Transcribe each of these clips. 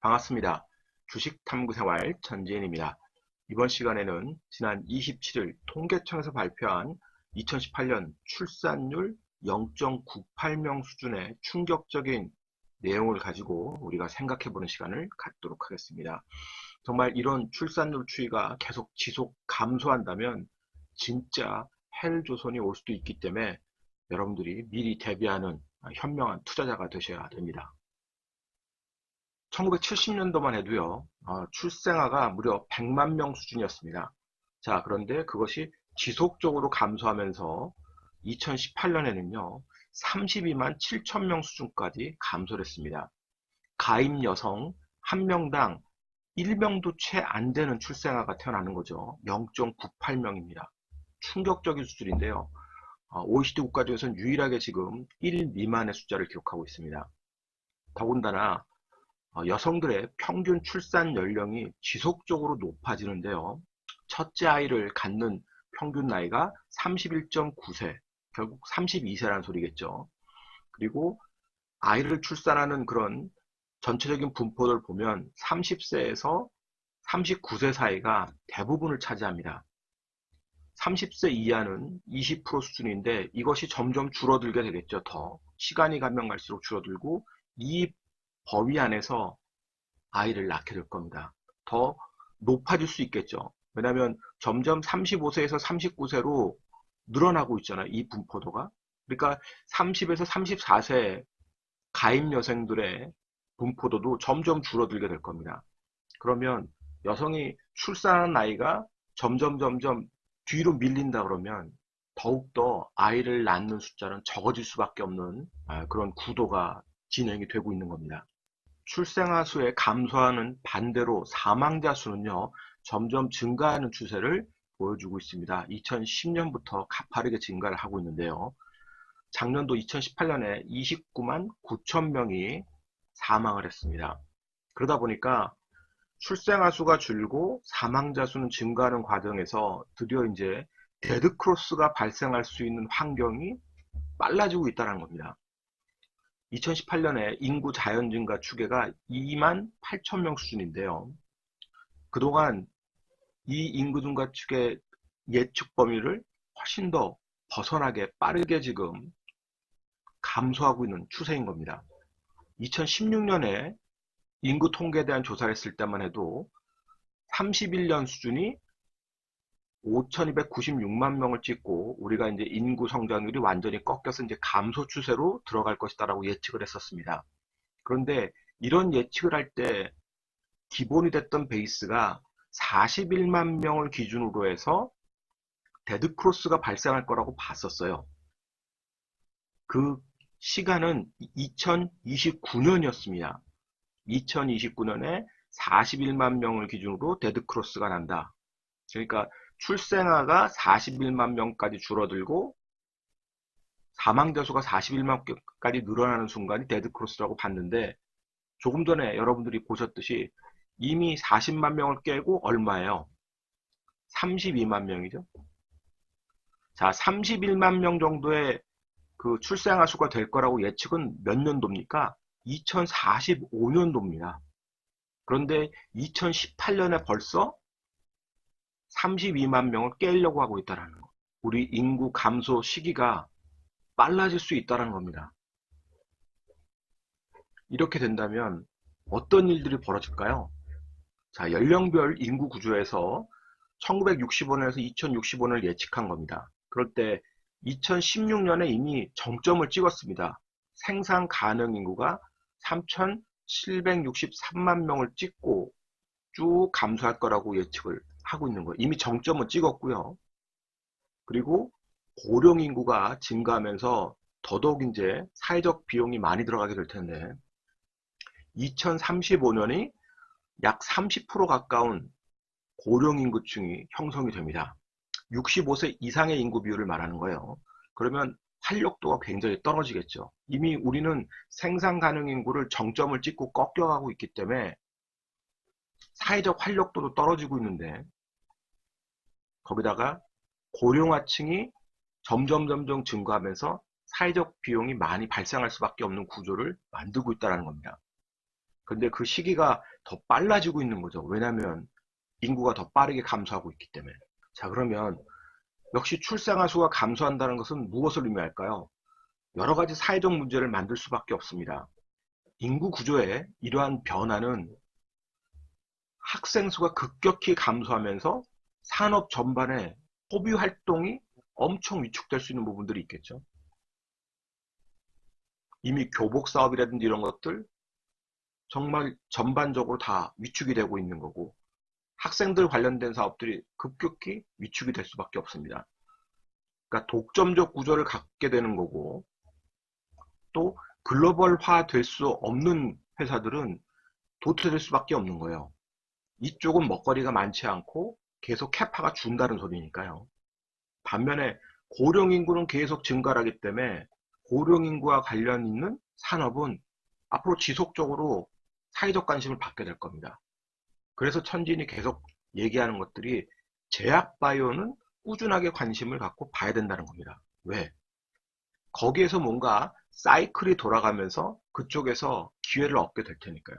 반갑습니다. 주식 탐구 생활 전지현입니다. 이번 시간에는 지난 27일 통계청에서 발표한 2018년 출산율 0.98명 수준의 충격적인 내용을 가지고 우리가 생각해 보는 시간을 갖도록 하겠습니다. 정말 이런 출산율 추이가 계속 지속 감소한다면 진짜 헬조선이 올 수도 있기 때문에 여러분들이 미리 대비하는 현명한 투자자가 되셔야 됩니다. 1970년도만 해도요, 어, 출생아가 무려 100만 명 수준이었습니다. 자, 그런데 그것이 지속적으로 감소하면서 2018년에는요, 32만 7천 명 수준까지 감소를 했습니다. 가임 여성 한 명당 1명도 채 안 되는 출생아가 태어나는 거죠. 0.98명입니다. 충격적인 수준인데요. 어, OECD 국가 중에서는 유일하게 지금 1 미만의 숫자를 기록하고 있습니다. 더군다나 어, 여성들의 평균 출산 연령이 지속적으로 높아지는데요. 첫째 아이를 갖는 평균 나이가 31.9세, 결국 32세라는 소리겠죠. 그리고 아이를 출산하는 그런 전체적인 분포를 보면 30세에서 39세 사이가 대부분을 차지합니다. 30세 이하는 20% 수준인데 이것이 점점 줄어들게 되겠죠. 더 시간이 가면 갈수록 줄어들고 이 범위 안에서 아이를 낳게 될 겁니다. 더 높아질 수 있겠죠. 왜냐하면 점점 35세에서 39세로 늘어나고 있잖아요. 이 분포도가. 그러니까 30에서 34세 가임 여성들의 분포도도 점점 줄어들게 될 겁니다. 그러면 여성이 출산하는 나이가 점점 점점 뒤로 밀린다 그러면 더욱더 아이를 낳는 숫자는 적어질 수밖에 없는 아, 그런 구도가 진행이 되고 있는 겁니다. 출생아 수의 감소하는 반대로 사망자 수는요, 점점 증가하는 추세를 보여주고 있습니다. 2010년부터 가파르게 증가를 하고 있는데요. 작년도 2018년에 29만 9천 명이 사망을 했습니다. 그러다 보니까 출생아 수가 줄고 사망자 수는 증가하는 과정에서 드디어 이제 데드크로스가 발생할 수 있는 환경이 빨라지고 있다는 겁니다. 2018년에 인구 자연 증가 추계가 2만 8천 명 수준인데요. 그동안 이 인구 증가 축의 예측 범위를 훨씬 더 벗어나게 빠르게 지금 감소하고 있는 추세인 겁니다. 2016년에 인구 통계에 대한 조사를 했을 때만 해도 31년 수준이 5,296만 명을 찍고 우리가 이제 인구 성장률이 완전히 꺾여서 이제 감소 추세로 들어갈 것이다라고 예측을 했었습니다. 그런데 이런 예측을 할 때 기본이 됐던 베이스가 41만 명을 기준으로 해서 데드크로스가 발생할 거라고 봤었어요. 그 시간은 2029년이었습니다. 2029년에 41만 명을 기준으로 데드크로스가 난다. 그러니까 출생아가 41만 명까지 줄어들고 사망자 수가 41만까지 늘어나는 순간이 데드크로스라고 봤는데 조금 전에 여러분들이 보셨듯이 이미 40만 명을 깨고 얼마예요? 32만 명이죠. 자, 31만 명 정도의 그 출생아 수가 될 거라고 예측은 몇 년도입니까? 2045년도입니다. 그런데 2018년에 벌써 32만 명을 깨려고 하고 있다는 거. 우리 인구 감소 시기가 빨라질 수 있다는 겁니다. 이렇게 된다면 어떤 일들이 벌어질까요? 자, 연령별 인구 구조에서 1965년에서 2065년을 예측한 겁니다. 그럴 때 2016년에 이미 정점을 찍었습니다. 생산 가능 인구가 3,763만 명을 찍고 쭉 감소할 거라고 예측을 하고 있는 거예요. 이미 정점은 찍었고요. 그리고 고령 인구가 증가하면서 더더욱 이제 사회적 비용이 많이 들어가게 될 텐데 2035년이 약 30% 가까운 고령 인구층이 형성이 됩니다. 65세 이상의 인구 비율을 말하는 거예요. 그러면 활력도가 굉장히 떨어지겠죠. 이미 우리는 생산 가능 인구를 정점을 찍고 꺾여가고 있기 때문에 사회적 활력도도 떨어지고 있는데 거기다가 고령화층이 점점 점점 증가하면서 사회적 비용이 많이 발생할 수밖에 없는 구조를 만들고 있다는 겁니다. 근데 그 시기가 더 빨라지고 있는 거죠. 왜냐하면 인구가 더 빠르게 감소하고 있기 때문에. 자, 그러면 역시 출생아 수가 감소한다는 것은 무엇을 의미할까요? 여러 가지 사회적 문제를 만들 수밖에 없습니다. 인구 구조의 이러한 변화는 학생 수가 급격히 감소하면서 산업 전반에 소비 활동이 엄청 위축될 수 있는 부분들이 있겠죠. 이미 교복 사업이라든지 이런 것들 정말 전반적으로 다 위축이 되고 있는 거고 학생들 관련된 사업들이 급격히 위축이 될 수밖에 없습니다. 그러니까 독점적 구조를 갖게 되는 거고 또 글로벌화 될 수 없는 회사들은 도태될 수밖에 없는 거예요. 이쪽은 먹거리가 많지 않고 계속 캐파가 준다는 소리니까요. 반면에 고령 인구는 계속 증가하기 때문에 고령 인구와 관련 있는 산업은 앞으로 지속적으로 사회적 관심을 받게 될 겁니다. 그래서 천진이 계속 얘기하는 것들이 제약 바이오는 꾸준하게 관심을 갖고 봐야 된다는 겁니다. 왜? 거기에서 뭔가 사이클이 돌아가면서 그쪽에서 기회를 얻게 될 테니까요.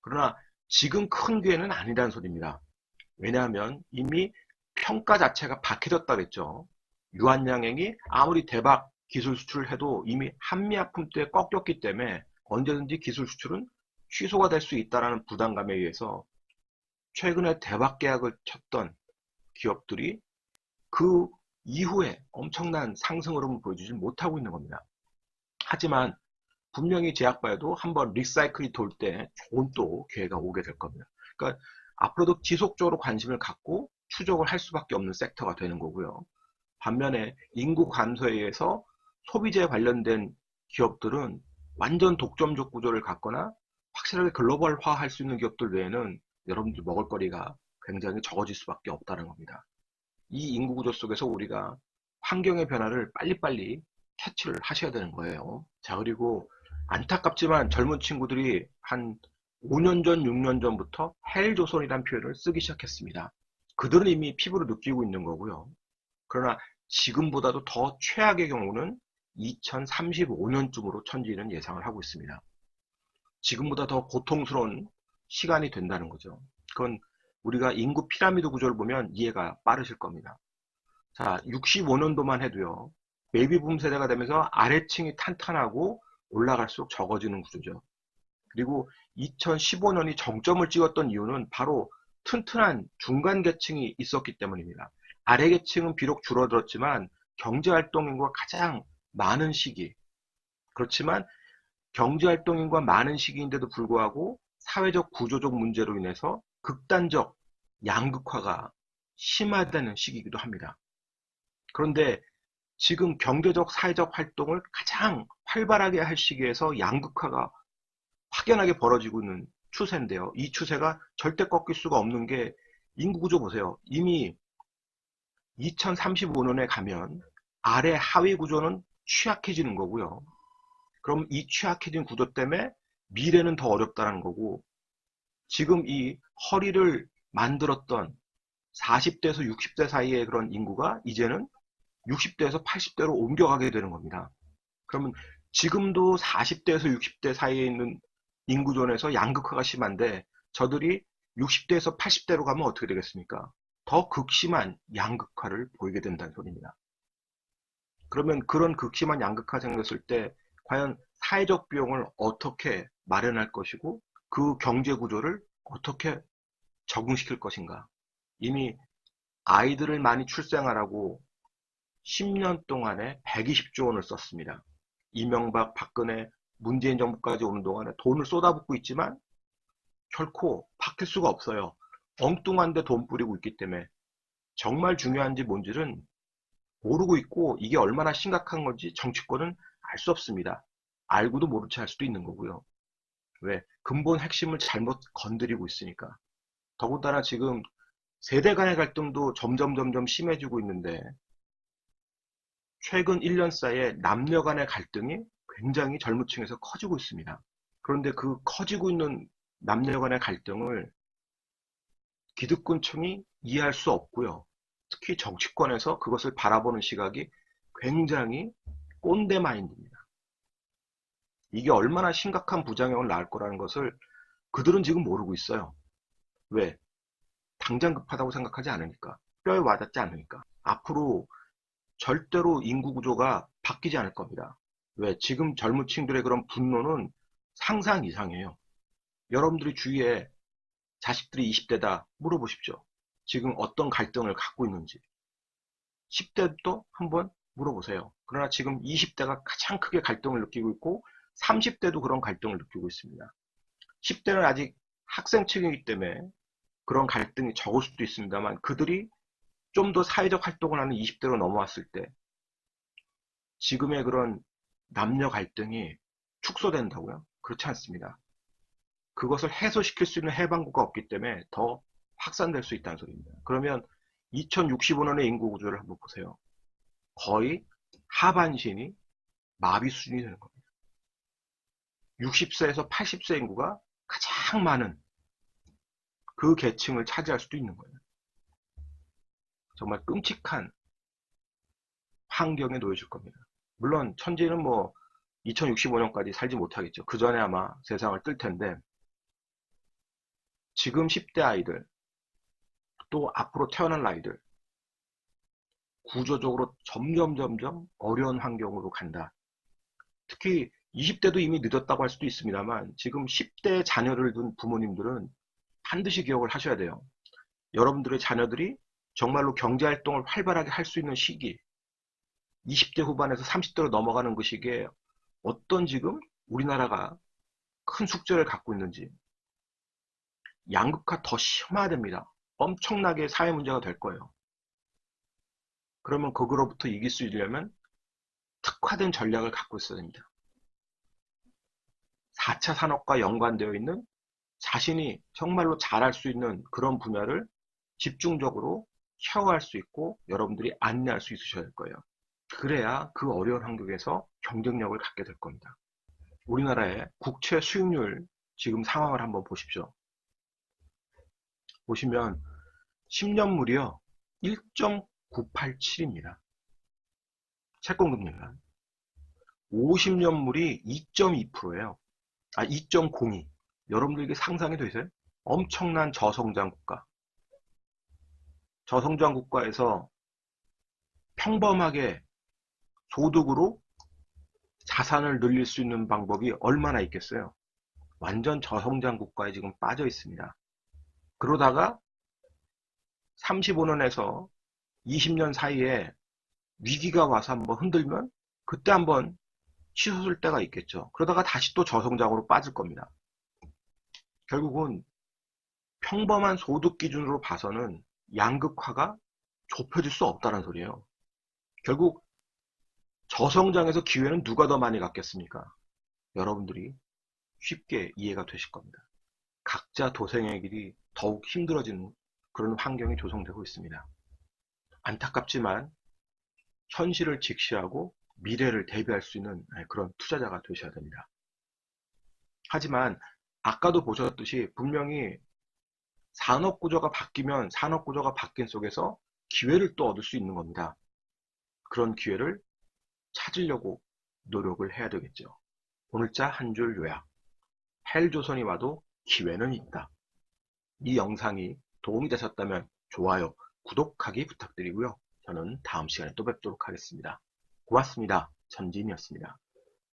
그러나 지금 큰 기회는 아니라는 소리입니다. 왜냐하면 이미 평가 자체가 박해졌다 그랬죠. 유한양행이 아무리 대박 기술 수출을 해도 이미 한미약품 때 꺾였기 때문에 언제든지 기술 수출은 취소가 될 수 있다는 부담감에 의해서 최근에 대박 계약을 쳤던 기업들이 그 이후에 엄청난 상승 흐름을 보여주지 못하고 있는 겁니다. 하지만 분명히 제약바에도 한번 리사이클이 돌 때 좋은 또 기회가 오게 될 겁니다. 그러니까 앞으로도 지속적으로 관심을 갖고 추적을 할 수밖에 없는 섹터가 되는 거고요. 반면에 인구 감소에 의해서 소비재 관련된 기업들은 완전 독점적 구조를 갖거나 확실하게 글로벌화 할 수 있는 기업들 외에는 여러분들 먹을거리가 굉장히 적어질 수밖에 없다는 겁니다. 이 인구 구조 속에서 우리가 환경의 변화를 빨리빨리 캐치를 하셔야 되는 거예요. 자, 그리고 안타깝지만 젊은 친구들이 한 5년 전, 6년 전부터 헬조선이라는 표현을 쓰기 시작했습니다. 그들은 이미 피부로 느끼고 있는 거고요. 그러나 지금보다도 더 최악의 경우는 2035년쯤으로 천지는 예상을 하고 있습니다. 지금보다 더 고통스러운 시간이 된다는 거죠. 그건 우리가 인구 피라미드 구조를 보면 이해가 빠르실 겁니다. 자, 65년도만 해도요. 베이비붐 세대가 되면서 아래층이 탄탄하고 올라갈수록 적어지는 구조죠. 그리고 2015년이 정점을 찍었던 이유는 바로 튼튼한 중간 계층이 있었기 때문입니다. 아래 계층은 비록 줄어들었지만 경제활동 인구가 가장 많은 시기. 그렇지만 경제활동 인구가 많은 시기인데도 불구하고 사회적 구조적 문제로 인해서 극단적 양극화가 심화되는 시기이기도 합니다. 그런데 지금 경제적 사회적 활동을 가장 활발하게 할 시기에서 양극화가 확연하게 벌어지고 있는 추세인데요. 이 추세가 절대 꺾일 수가 없는 게 인구 구조 보세요. 이미 2035년에 가면 아래 하위 구조는 취약해지는 거고요. 그럼 이 취약해진 구조 때문에 미래는 더 어렵다는 거고 지금 이 허리를 만들었던 40대에서 60대 사이의 그런 인구가 이제는 60대에서 80대로 옮겨가게 되는 겁니다. 그러면 지금도 40대에서 60대 사이에 있는 인구존에서 양극화가 심한데 저들이 60대에서 80대로 가면 어떻게 되겠습니까? 더 극심한 양극화를 보이게 된다는 소리입니다. 그러면 그런 극심한 양극화 생겼을 때 과연 사회적 비용을 어떻게 마련할 것이고 그 경제 구조를 어떻게 적응시킬 것인가. 이미 아이들을 많이 출생하라고 10년 동안에 120조 원을 썼습니다. 이명박, 박근혜, 문재인 정부까지 오는 동안에 돈을 쏟아붓고 있지만 결코 바뀔 수가 없어요. 엉뚱한데 돈 뿌리고 있기 때문에 정말 중요한지 뭔지는 모르고 있고 이게 얼마나 심각한 건지 정치권은 알 수 없습니다. 알고도 모른 채 할 수도 있는 거고요. 왜? 근본 핵심을 잘못 건드리고 있으니까. 더군다나 지금 세대 간의 갈등도 점점 점점 심해지고 있는데 최근 1년 사이에 남녀 간의 갈등이 굉장히 젊은 층에서 커지고 있습니다. 그런데 그 커지고 있는 남녀 간의 갈등을 기득권층이 이해할 수 없고요. 특히 정치권에서 그것을 바라보는 시각이 굉장히 꼰대 마인드입니다. 이게 얼마나 심각한 부작용을 낳을 거라는 것을 그들은 지금 모르고 있어요. 왜? 당장 급하다고 생각하지 않으니까. 뼈에 와닿지 않으니까. 앞으로 절대로 인구 구조가 바뀌지 않을 겁니다. 왜? 지금 젊은 층들의 그런 분노는 상상 이상이에요. 여러분들이 주위에 자식들이 20대다 물어보십시오. 지금 어떤 갈등을 갖고 있는지. 10대도 한번 물어보세요. 그러나 지금 20대가 가장 크게 갈등을 느끼고 있고 30대도 그런 갈등을 느끼고 있습니다. 10대는 아직 학생 층이기 때문에 그런 갈등이 적을 수도 있습니다만 그들이 좀 더 사회적 활동을 하는 20대로 넘어왔을 때 지금의 그런 남녀 갈등이 축소된다고요? 그렇지 않습니다. 그것을 해소시킬 수 있는 해방구가 없기 때문에 더 확산될 수 있다는 소리입니다. 그러면 2065년의 인구 구조를 한번 보세요. 거의 하반신이 마비 수준이 되는 겁니다. 60세에서 80세 인구가 가장 많은 그 계층을 차지할 수도 있는 거예요. 정말 끔찍한 환경에 놓여질 겁니다. 물론 천지는 뭐 2065년까지 살지 못하겠죠. 그 전에 아마 세상을 뜰 텐데 지금 10대 아이들 또 앞으로 태어날 아이들 구조적으로 점점 점점 어려운 환경으로 간다. 특히 20대도 이미 늦었다고 할 수도 있습니다만 지금 10대 자녀를 둔 부모님들은 반드시 기억을 하셔야 돼요. 여러분들의 자녀들이 정말로 경제활동을 활발하게 할 수 있는 시기 20대 후반에서 30대로 넘어가는 그 시기에 어떤 지금 우리나라가 큰 숙제를 갖고 있는지 양극화 더 심화됩니다. 엄청나게 사회 문제가 될 거예요. 그러면 그거로부터 이길 수 있려면 특화된 전략을 갖고 있어야 됩니다. 4차 산업과 연관되어 있는 자신이 정말로 잘할 수 있는 그런 분야를 집중적으로 샤워할 수 있고 여러분들이 안내할 수 있으셔야 될 거예요. 그래야 그 어려운 환경에서 경쟁력을 갖게 될 겁니다. 우리나라의 국채 수익률 지금 상황을 한번 보십시오. 보시면 10년물이요. 1.987입니다. 채권금리가. 50년물이 2.2%예요. 아, 2.02. 여러분들에게 상상이 되세요? 엄청난 저성장 국가. 저성장 국가에서 평범하게 소득으로 자산을 늘릴 수 있는 방법이 얼마나 있겠어요? 완전 저성장 국가에 지금 빠져 있습니다. 그러다가 35년에서 20년 사이에 위기가 와서 한번 흔들면 그때 한번 치솟을 때가 있겠죠. 그러다가 다시 또 저성장으로 빠질 겁니다. 결국은 평범한 소득 기준으로 봐서는 양극화가 좁혀질 수 없다는 소리예요. 결국 저성장에서 기회는 누가 더 많이 갖겠습니까? 여러분들이 쉽게 이해가 되실 겁니다. 각자 도생의 길이 더욱 힘들어지는 그런 환경이 조성되고 있습니다. 안타깝지만 현실을 직시하고 미래를 대비할 수 있는 그런 투자자가 되셔야 됩니다. 하지만 아까도 보셨듯이 분명히 산업 구조가 바뀌면 산업 구조가 바뀐 속에서 기회를 또 얻을 수 있는 겁니다. 그런 기회를 찾으려고 노력을 해야 되겠죠. 오늘자 한 줄 요약. 헬조선이 와도 기회는 있다. 이 영상이 도움이 되셨다면 좋아요, 구독하기 부탁드리고요. 저는 다음 시간에 또 뵙도록 하겠습니다. 고맙습니다. 전진이었습니다.